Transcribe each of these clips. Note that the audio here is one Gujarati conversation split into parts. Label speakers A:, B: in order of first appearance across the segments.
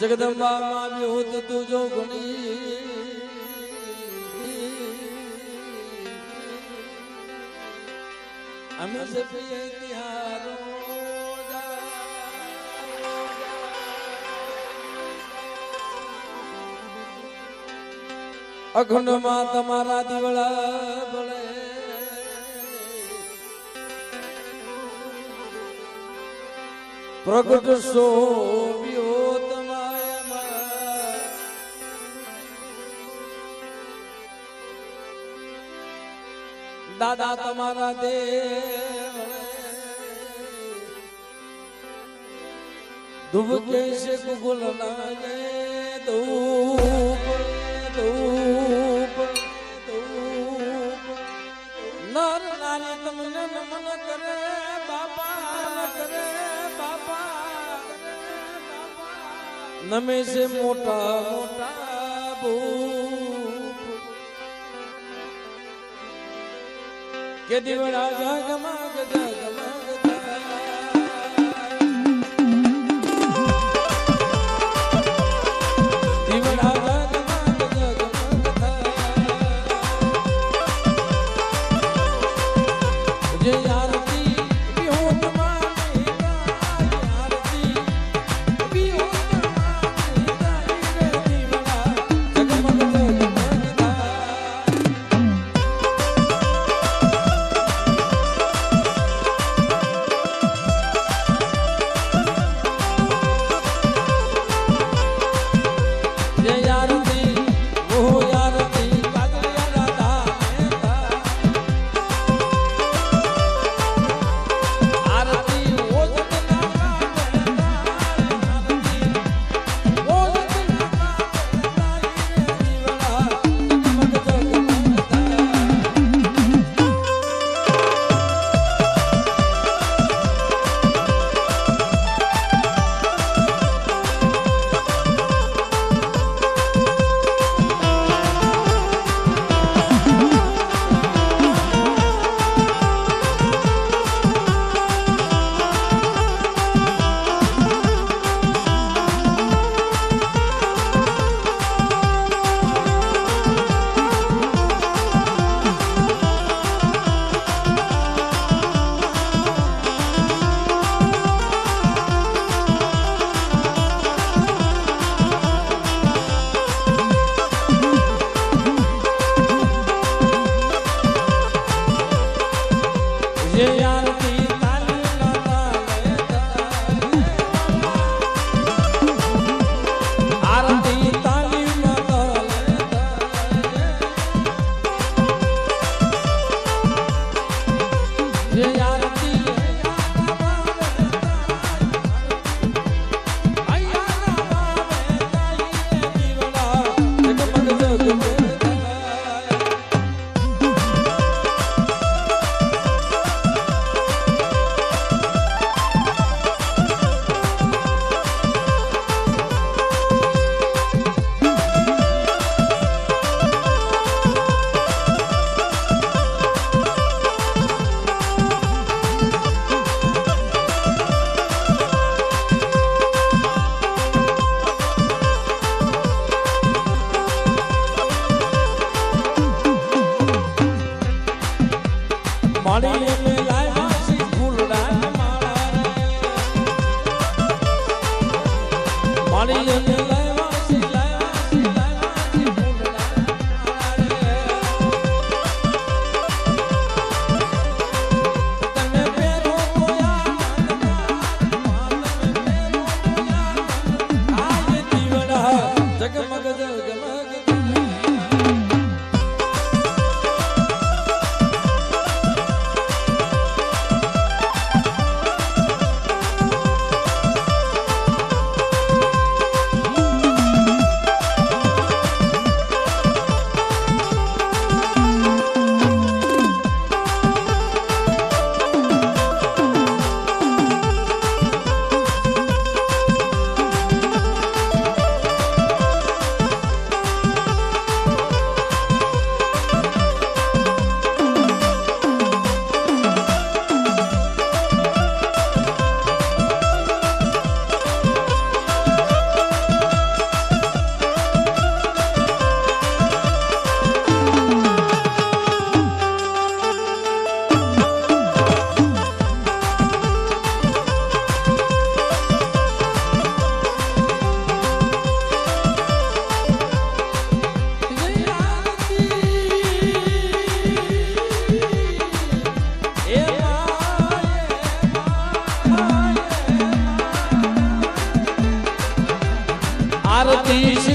A: જગદંબા માં વિહુત તુજો ગુણી. અમે સે પ્રિય તિહારો અખંડમાં તમારા દીવડા ભળે પ્રગટ સોવ્યો દાદા તમારા દેવ ધુબ કેશે કુકુલ લાગે ધૂપ ધૂપ ધૂપ નર નારી તમને નમન કરે બાપા કરે બાપા નમે છે મોટા મોટા ભૂપ કે દીવડા જગમગ જગમગ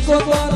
A: Copa.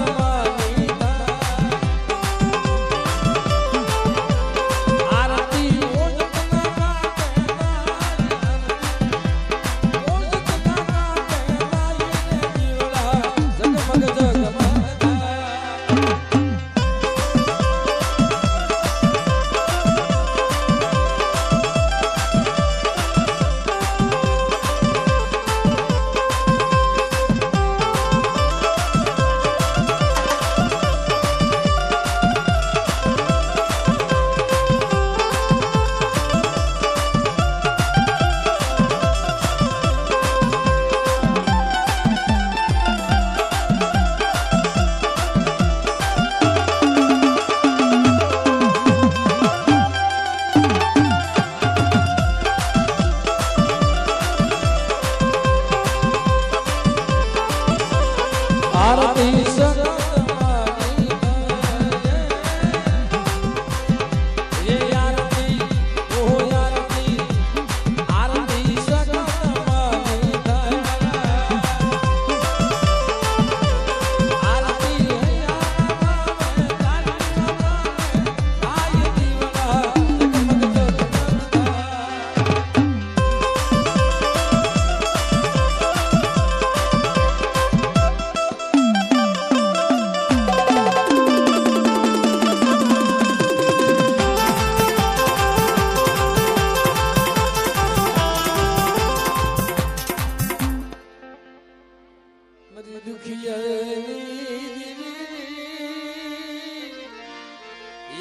A: મારી દુખિયાની દીવી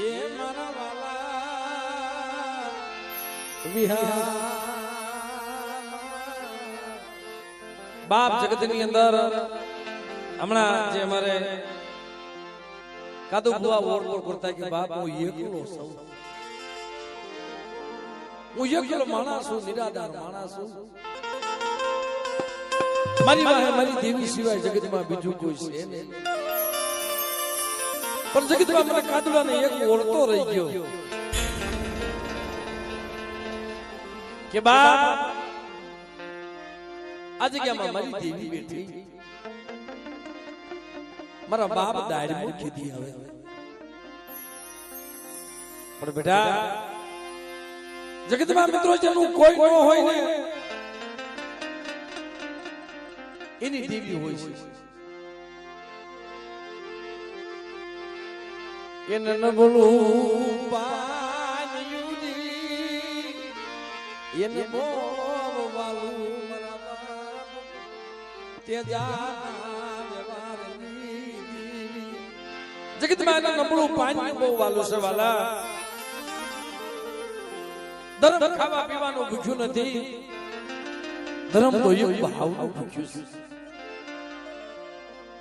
A: એ મારા વાલા વિહાર. બાપ જગતની અંદર હમણાં જે અમારે કાદુ બુઆ ઓળખોળ કરતા કે બાપ, હું એકલો સૌ હું એકલો માણસ છું, નિરાધાર માણસ છું. મારી વાહે મારી દેવી સિવાય જગતમાં બીજું કોઈ છે નહીં. પણ જગતમાં મને કાદુડાને એક ઓળતો રહી ગયો. કે બા આ જગ્યામાં મારી દેવી બેઠી. મારા બાપ દાડી મૂકી દી હવે. પણ બેટા, જગતમાં મિત્રો જેનું કોઈ ન હોય ને એની દેવી હોય છે. એને નબળું પાન્યુજી એને બોલવાલું તે જગતમાં એને બહુ વાલું છે વાલા. ધર્મ ખાવા પીવાનું ભૂખ્યું નથી. ધર્મ તો એક ભાવ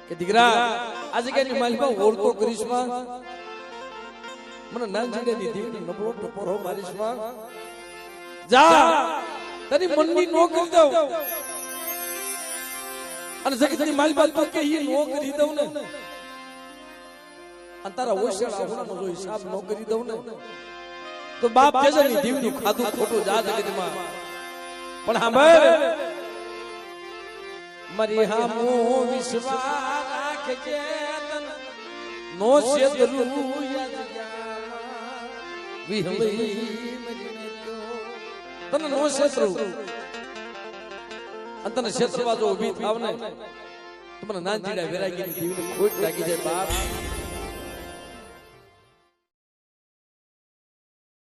A: કે દીકરા આ જગ્યાની માલિકા ઓળતો કરીશમાં મને ના જગ્યાની દેવની નબળો ટપોરો મારીશમાં જા તારી મનની નો કરી દઉં અને જગતની માલિકા તો કે એ નો કરી દઉં ને અને તારા ઓછેડા આવવાનો જો હિસાબ નો કરી દઉં ને તો બાપ કેજની દેવનું ખાધું ખોટું જા જગતમાં પણ સાંભળ મરી હામો વિશ્વા રાખજે તન. નો છેદરું વિહળી. તને નો છેતરું અને તને છેતરવા જો ઊભી થાવ ને તો મને ના જીડા વેરાગીની દીવને ખોટ લાગી જાય બાપ.